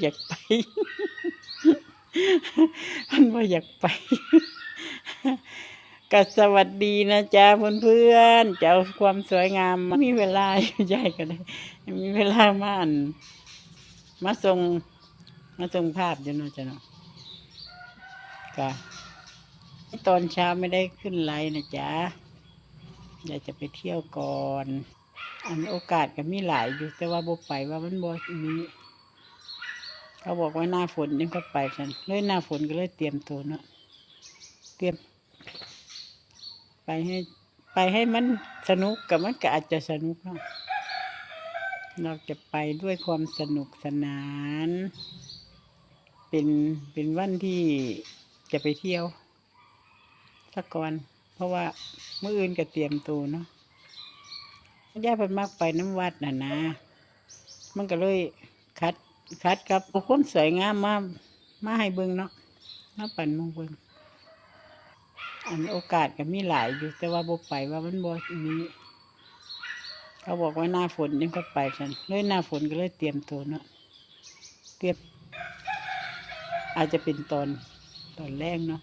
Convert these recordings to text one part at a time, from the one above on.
อยากไป มันว่าอยากไปก็สวัสดีนะจ๊ะเพื่อนๆจะเอาความสวยงามมามีเวลาอยู่ใหญ่ก็ได้มีเวลามาอ่านมาส่งมาส่งภาพอยู่นะจ๊ะเนาะก็ตอนเช้าไม่ได้ขึ้นไลน์นะจ๊ะอยากจะไปเที่ยวก่อน อันโอกาสก็มีหลายอยู่แต่ว่าบ่ไปว่ามันบ่มี เขาบอกว่าหน้าฝนยังก็ไปกันเลยหน้าฝนก็เลยเตรียมตัวเนาะเตรียม ไปให้ ไปให้มันสนุกกับมันก็อาจจะสนุกเนาะเราจะไปด้วยความสนุกสนาน เป็นเป็นวันที่จะไปเที่ยวสักก่อน เพราะว่าเมื่ออื่นก็เตรียมตัวเนาะย่าเพิ่นมากไปน้ำวัดน่ะนะ มันก็เลยคัด คัดกับความสวยงามมามาให้เบิ่งเนาะมาปั่นหมงเบิ่งอันโอกาสก็มีหลายอยู่แต่ว่าบ่ไปว่ามันบ่มีเขาบอกว่าหน้าฝนยังก็ไปกันเลยหน้าฝนก็เลยเตรียมตัวเนาะเตรียมอาจจะเป็นตอนตอนแรกเนาะ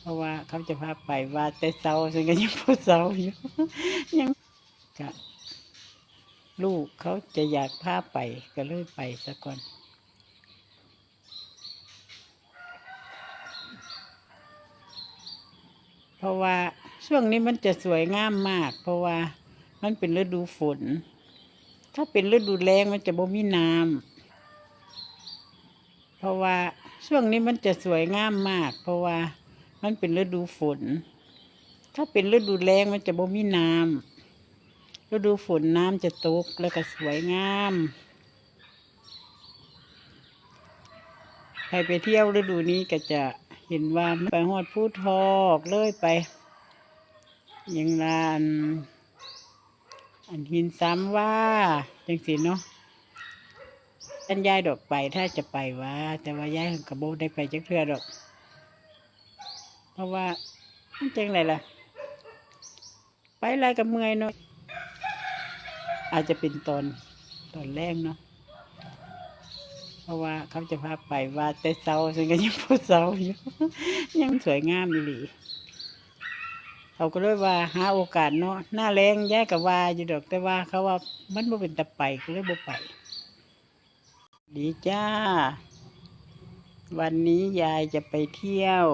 เพราะว่าเขาจะพาไปว่าแต่เสาซึ่งก็ยังพูดเสาอยู่ยังกะ ลูกเขาจะอยากพาไปก็เลยไปซะก่อน เพราะว่าช่วงนี้มันจะสวยงามมาก เพราะว่ามันเป็นฤดูฝน ถ้าเป็นฤดูแล้งมันจะบ่มีน้ำเพราะว่าช่วงนี้มันจะสวยงามมาก เพราะว่ามันเป็นฤดูฝน ถ้าเป็นฤดูแล้งมันจะบ่มีน้ำ ฤดูฝนน้ำจะตกแล้วก็สวยงาม ใครไปเที่ยวฤดูนี้ก็จะเห็นว่าไปหอดผู้ทอกเลยไปย่างลานอันหินซ้ำว่าจังสิเนาะท่านยายดอกไปถ้าจะไปว่า แต่ว่ายายกระโบได้ไปจักเทือดอก เพราะว่าจังไรล่ะ ไปอะไรกับเมื่อยเนาะ อาจจะเป็นตอนตอนแรกเนาะเพราะว่าเขาจะพาไปว่าแต่เสาซึ่งก็ยังพูดเสาอยู่ ยังสวยงามอยู่หลีเขาก็เลยว่าหาโอกาสเนาะหน้าแรงแย่กับว่าอยู่ดอกแต่ว่าเขาว่ามันบ่เป็นตะไปก็เลยบ่ไป ดีจ้า วันนี้ยายจะไปเที่ยว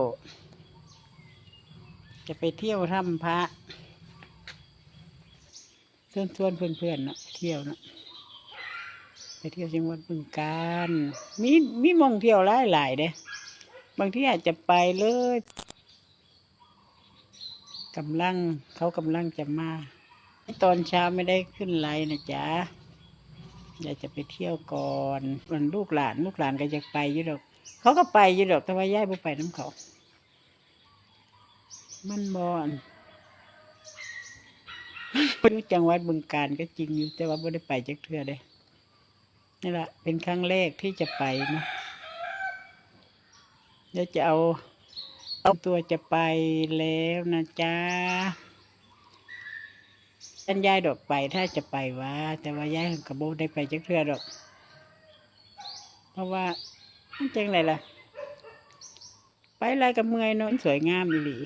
จะไปเที่ยวถ้ำพระ เพื่อนชวนเพื่อนๆเนาะเที่ยวเนาะไปเที่ยวจังหวัดบึงกาฬมีมีมองเที่ยวหลายหลายๆเด้บางที่อาจจะไปเลยกำลังเขากำลังจะมา ตอนเช้าไม่ได้ขึ้นไลน์นะจ๊ะอยากจะไปเที่ยวก่อนมันลูกหลาน ลูกหลานก็อยากไปอยู่ดอก เขาก็ไปอยู่ดอกแต่ว่าย่ายบ่ไปน้ำเขา มันบอน อยู่จังหวัดบึงกาฬก็จริงอยู่ แต่ว่าไม่ได้ไปจักเทื่อเลยนี่แหละเป็นครั้งแรกที่จะไปนะเดี๋ยวจะเอาเอาตัวจะไปแล้วนะจ๊ะท่านยายดอกไปถ้าจะไปว่าแต่ว่ายายกระโบได้ไปจักเทื่อดอก เพราะว่าจังไรล่ะ ไปอะไรกับเมื่อยเนาะสวยงามอีหลี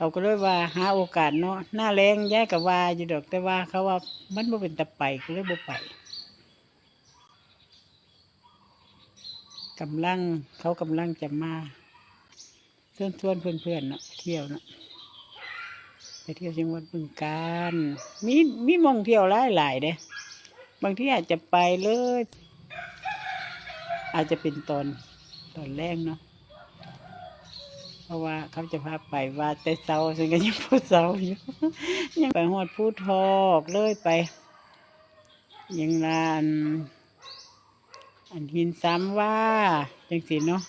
เขาก็เลยว่าหาโอกาสเนาะหน้าแรงยายกับว่าอยู่ดอกแต่ว่าเขาว่ามันบ่เป็นตะไปก็เลยบ่ไปกำลังเขากำลังจะมาเพื่อนชวนเพื่อนๆเนาะเที่ยวเนาะไปเที่ยวจังหวัดบึงกาฬมีมีมองเที่ยวหลายหลายๆเด้บางที่อาจจะไปเลย อาจจะเป็นตอนตอนแรกเนาะ เพราะว่าเขาจะพาไปว่าแต่เสาซึ่งก็ยังพูดเสาอยู่ ยังไปหอดผู้ทอกเลยไปย่างลานอันหินซ้ำว่าจังสิเนาะ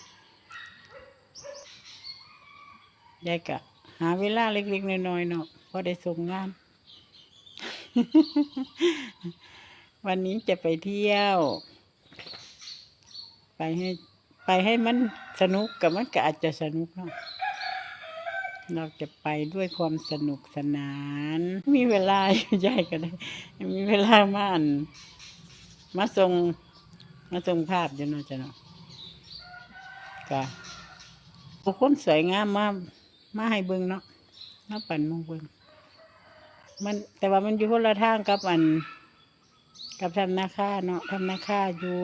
ยายกะ หาเวลาเล็กๆน้อยๆเนาะพอได้ส่งงาน วันนี้จะไปเที่ยว ไปให้ ไปให้มันสนุกกับมันก็อาจจะสนุกเนาะเราจะไปด้วยความสนุกสนาน มีเวลาอยู่ายก็ได้ มีเวลามาอ่านมาส่งมาส่งภาพอยู่เนาะจ้ะเนาะก็บุคคลสวยงามมามาให้เบิ่งเนาะมาปั่นหมงเบิ่งมัน แต่ว่ามันอยู่คนละทางกับอัน กับทำนาคาเนาะทำนาคาอยู่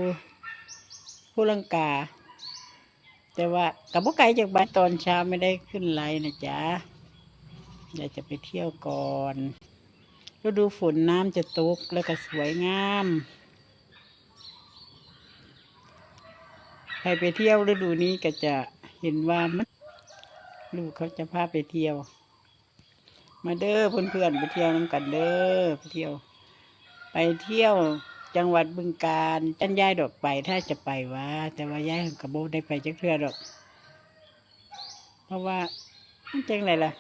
ผู้ลังกา แต่ว่ากับพวกไก่จากบ้านตอนเช้าไม่ได้ขึ้นไลน์นะจ๊ะอยากจะไปเที่ยวก่อนฤดูฝนน้ำจะตกแล้วก็สวยงาม ใครไปเที่ยวฤดูนี้ก็จะเห็นว่ามันลูกเขาจะพาไปเที่ยว มาเด้อเพื่อนๆไปเที่ยวน้ำกันเด้อไปเที่ยว ไปเที่ยว จังหวัดบึงกาฬจันย้ายดอกไปถ้าจะไปว่าแต่ว่าย้ายกระโบได้ไปจักเทื่อดอก เพราะว่ามันจังไรล่ะ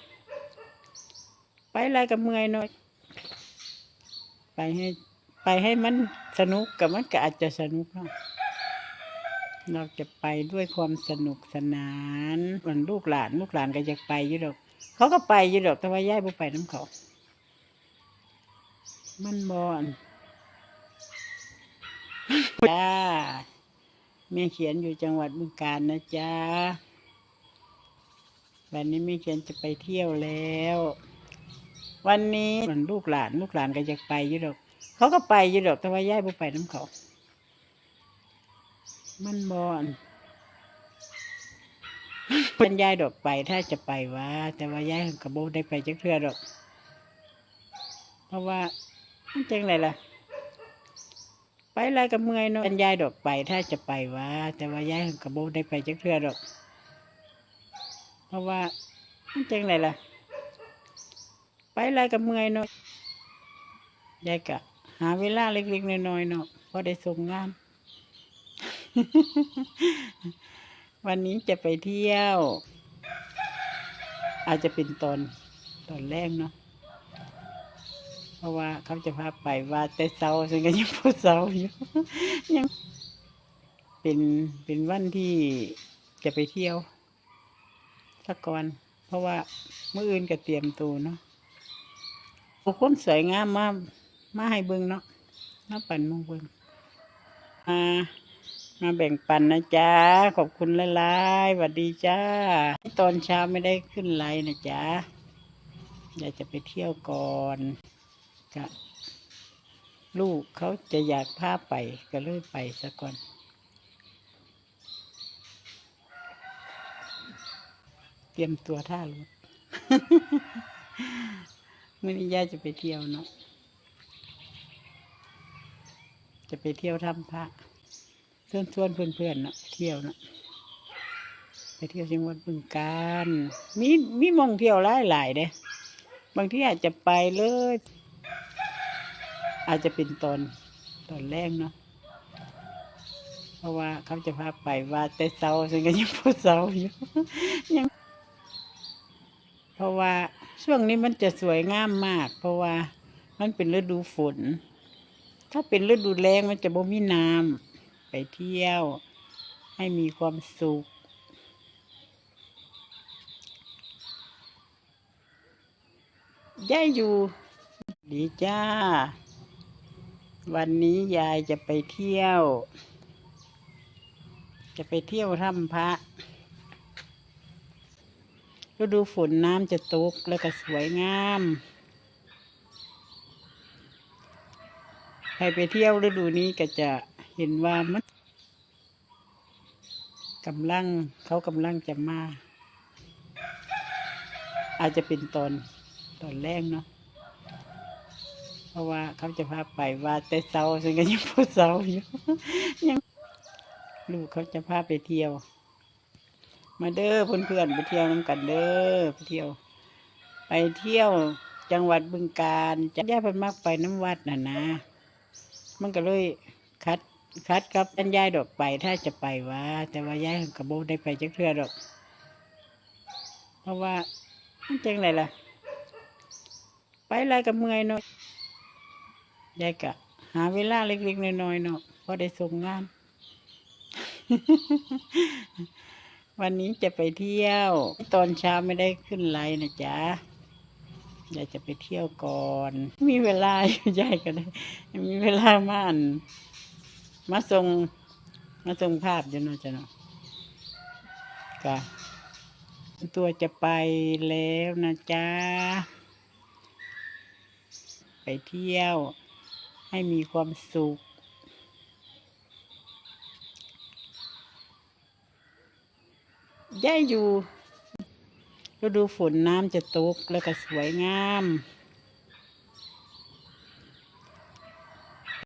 ไปอะไรกับเมื่อยหน่อยไปให้ไปให้มันสนุกกับมันก็อาจจะสนุกเนาะเราจะไปด้วยความสนุกสนานเหมือนลูกหลาน ลูกหลานก็อยากไปยู่ดอก เขาก็ไปยู่ดอกแต่ว่ายายบ่ไปน้ำเขา มันบอน จ้าแม่เขียนอยู่จังหวัดบึงกาฬนะจ๊ะวันนี้แม่เขียนจะไปเที่ยวแล้ว วันนี้มือนลูกหลานลูกหลานก็อยากไปยู่ดอกเขาก็ไปยู่ดอกแต่ว่ายายบ่ไปน้ำเขา มันบอนเป็นยายดอกไปถ้าจะไปว่าแต่ว่ายายกระโบได้ไปจักเทือดอก เพราะว่ามันจังไรล่ะ ไปอะไรกับเมื่อยเนาะป็นยายดอกไปถ้าจะไปว่าแต่ว่ายายกระโบได้ไปจักเทือดอก เพราะว่ามันจังไรล่ะ ไปอะไรกับเมื่อยเนาะยายกะ หาเวลาเล็กๆน้อยๆเนาะพอได้ส่งงาน วันนี้จะไปเที่ยว อาจจะเป็นตอนตอนแรกเนาะ เพราะว่าเขาจะพาไปว่าแต่เสาซึ่งก็ยังพูดเสาอยู่ยังเป็นเป็นวันที่จะไปเที่ยวสักก่อน เพราะว่าเมื่ออื่นก็เตรียมตัวเนาะบุคคลสวยงามมามาให้เบิ่งเนาะมาปั่นหมงเบิ่งมามาแบ่งปันนะจ๊ะ ขอบคุณหลายๆสวัสดีจ้า ตอนเช้าไม่ได้ขึ้นไลน์นะจ๊ะ อยากจะไปเที่ยวก่อน กะลูกเขาจะอยากพาไปก็เลยไปซะก่อน เตรียมตัวท่ารถมื่อนี้ย่าจะไปเที่ยวเนาะจะไปเที่ยวถ้ำพระเพื่อนชวนเพื่อนๆเนาะเที่ยวเนาะไปเที่ยวจังหวัดบึงกาฬมีมีมองเที่ยวหลายหลายเด้บางที่อาจจะไปเลย อาจจะเป็นตอนตอนแรกเนาะเพราะว่าเขาจะพาไปว่าแต่เสาซึ่งก็ยังพูดเสาอยู่ยังเพราะว่าช่วงนี้มันจะสวยงามมาก เพราะว่ามันเป็นฤดูฝน ถ้าเป็นฤดูแล้งมันจะบ่มีน้ำไปเที่ยว ให้มีความสุขยายอยู่ ดีจ้า วันนี้ยายจะไปเที่ยว จะไปเที่ยวถ้ำพระฤดูฝนน้ำจะตกแล้วก็สวยงาม ใครไปเที่ยวฤดูนี้ก็จะเห็นว่ามันกำลังเขากำลังจะมา อาจจะเป็นตอนตอนแรกเนาะ ราะว่าเขาจะพาไปว่าแต่เสาซึ่งก็ยังพูดเสาอยู่ยังลูกเขาจะพาไปเที่ยว มาเด้อเพื่อนๆไปเที่ยวน้ำกันเด้อไปเที่ยว ไปเที่ยวจังหวัดบึงกาฬจะย่าเพันมักไปน้ำวัดน่ะนะ มันก็เลยคัดคัดกับอันยายดอกไปถ้าจะไปว่า แต่ว่ายายกระโบได้ไปจักเทื่อดอก เพราะว่ามันจังไรล่ะ ไปอะไรกับเมื่อยเนาะ ยายกะ หาเวลาเล็กๆน้อยๆเนาะพอได้ส่งงาน วันนี้จะไปเที่ยว ตอนเช้าไม่ได้ขึ้นไลน์นะจ๊ะยากจะไปเที่ยวก่อน มีเวลาอยู่ยายก็ได้มีเวลามาอันมาส่งมาส่งภาพอยู่เนาะจ้ะเนาะก็ตัวจะไปแล้วนะจ๊ะ ไปเที่ยว ให้มีความสุขย่ายอยู่ฤดูฝนน้ำจะตกแล้วก็สวยงาม